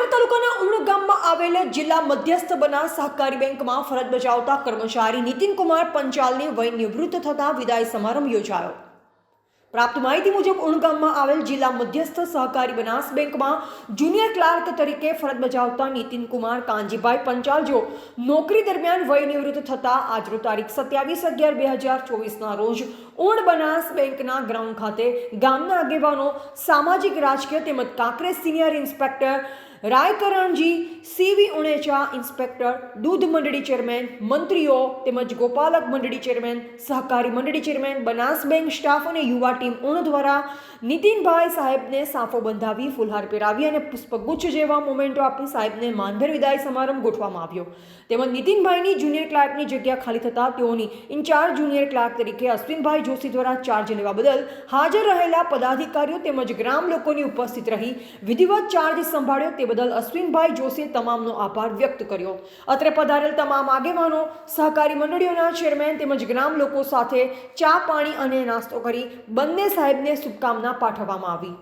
કાંકરા તાલુકાના ઉમણ ગામમાં આવેલ જિલ્લા મધ્યસ્થ બનાસ સહકારી બેંકમાં ફરજ બજાવતા કર્મચારી નીતિનકુમાર પંચાલની વય નિવૃત્ત થતા વિદાય સમારંભ યોજાયો. પ્રાપ્ત માહિતી મુજબ ઉણ ગામમાં આવેલ જિલ્લા મધ્યસ્થ સહકારી બનાસ બેંકમાં જુનિયર ક્લાર્ક તરીકે ફરજ બજાવતા નીતિનકુમાર કાંજીભાઈ પંચાલ જો નોકરી દરમિયાન વય નિવૃત્ત થતા આજરો તારીખ સત્યાવીસ અગિયાર બે હજાર ચોવીસના રોજ ઉણ બનાસ બેંકના ગ્રાઉન્ડ ખાતે ગામના આગેવાનો, સામાજિક રાજકીય તેમજ Kankrej senior inspector રાયકરણજી, C V Unecha inspector, દૂધ મંડળી ચેરમેન, મંત્રીઓ તેમજ ગોપાલક મંડળી ચેરમેન, સહકારી મંડળી ચેરમેન બનાસ બેંક સ્ટાફ અને યુવા ટીમ ઉણ દ્વારા નીતિનભાઈ સાહેબને સાફો બંધાવી, ફુલહાર પહેરાવી અને પુષ્પગુચ્છ જેવા મોમેન્ટો આપી સાહેબને માનભર વિદાય સમારંભ ગોઠવવામાં આવ્યો. તેમજ નીતિનભાઈની જુનિયર ક્લાર્કની જગ્યા ખાલી થતાં તેઓની ઇન્ચાર્જ જુનિયર ક્લાર્ક તરીકે અશ્વિનભાઈ જોશી દ્વારા ચાર્જ લેવા બદલ હાજર રહેલા પદાધિકારીઓ તેમજ ગ્રામ લોકોની ઉપસ્થિત રહી વિધિવત ચાર્જ સંભાળ્યો તે બદલ અશ્વિનભાઈ જોશીએ તમામનો આભાર વ્યક્ત કર્યો. અત્રે પધારેલ તમામ આગેવાનો, સહકારી મંડળીઓના ચેરમેન તેમજ ગ્રામ લોકો સાથે ચા, પાણી અને નાસ્તો કરી બંને સાહેબને શુભકામના પાઠવવામાં આવી.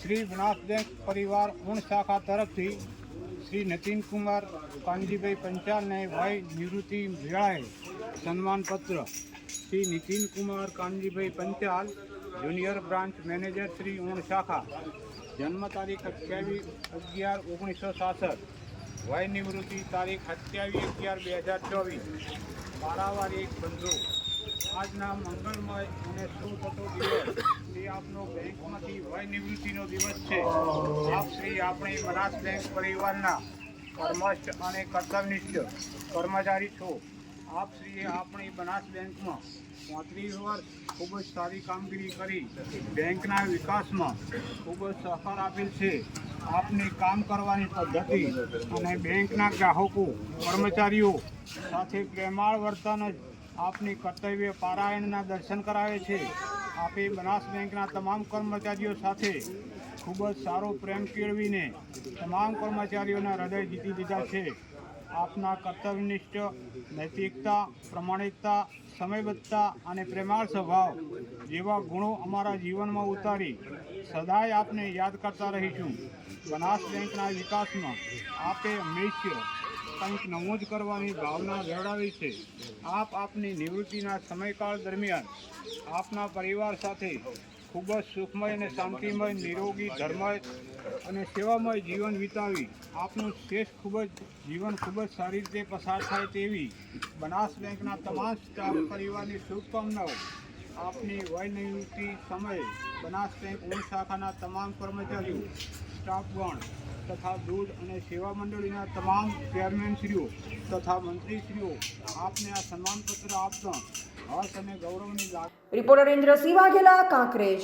શ્રી બનાસ બેંક પરિવાર ઉણ શાખા તરફથી શ્રી નીતિનકુમાર કાનજીભાઈ પંચાલને વય નિવૃત્તિ વેળાએ સન્માનપત્ર Shri Nitinkumar Kanjibhai Panchal, junior branch manager Shri Un શાખા. જન્મ તારીખ અઠ્યાવીસ અગિયાર ઓગણીસો સાસઠ. વય નિવૃત્તિ તારીખ અઠ્યાવીસ અગિયાર બે હજાર ચોવીસ. પારાવાર એક બંધુ. આજના મંગળમય અને સુખતો દિવસ. તે આપનો બેંકમાંથી વય નિવૃત્તિનો દિવસ છે. આપ શ્રી આપણી બનાસ બેંક પરિવારના કર્મસ્થ અને કર્તવ્યનિષ્ઠ કર્મચારી છો. આપ શ્રીએ આપણી બનાસ બેંકમાં પાંત્રીસ વર્ષ ખૂબ જ સારી કામગીરી કરી. બેંકના વિકાસમાં ખૂબ જ સહકાર આપેલ છે. આપની કામ કરવાની પદ્ધતિ અને બેંકના ગ્રાહકો, કર્મચારીઓ સાથે પ્રેમાળ વર્તન જ આપની કર્તવ્ય પારાયણના દર્શન કરાવે છે. આપે બનાસ બેંકના તમામ કર્મચારીઓ સાથે ખૂબ જ સારો પ્રેમ કેળવીને તમામ કર્મચારીઓના હૃદય જીતી દીધા છે. આપના કર્તવ્યનિષ્ઠ, નૈતિકતા, પ્રમાણિકતા, સમયબદ્ધતા અને પ્રેમાળ સ્વભાવ જેવા ગુણો અમારા જીવનમાં ઉતારી સદાય આપને યાદ કરતા રહીશું. બનાસ બેંકના વિકાસમાં આપે હંમેશા કંઈક નવું જ કરવાની ભાવના જળાવી છે. આપ આપની નિવૃત્તિના સમયકાળ દરમિયાન આપના પરિવાર સાથે ખૂબ જ સુખમય અને શાંતિમય, નિરોગી, ધર્મય અને સેવામય જીવન વિતાવી. આપનું શ્રેષ્ઠ ખૂબ જ, જીવન ખૂબ જ સારી રીતે પસાર થાય તેવી બનાસ બેંકના તમામ સ્ટાફ પરિવારની શુભકામનાઓ. આપની વય નિવૃત્તિ સમયે બનાસ બેંક ઉણ શાખાના તમામ કર્મચારીઓ સ્ટાફગણ તથા દૂધ અને સેવા મંડળીના તમામ ચેરમેનશ્રીઓ તથા મંત્રીશ્રીઓ, આપને આ સન્માનપત્ર આપતા હર્ષ અને ગૌરવની લાગણી રિપોર્ટર ઇન્દ્રસિંહ વાઘેલા, કાંકરેજ.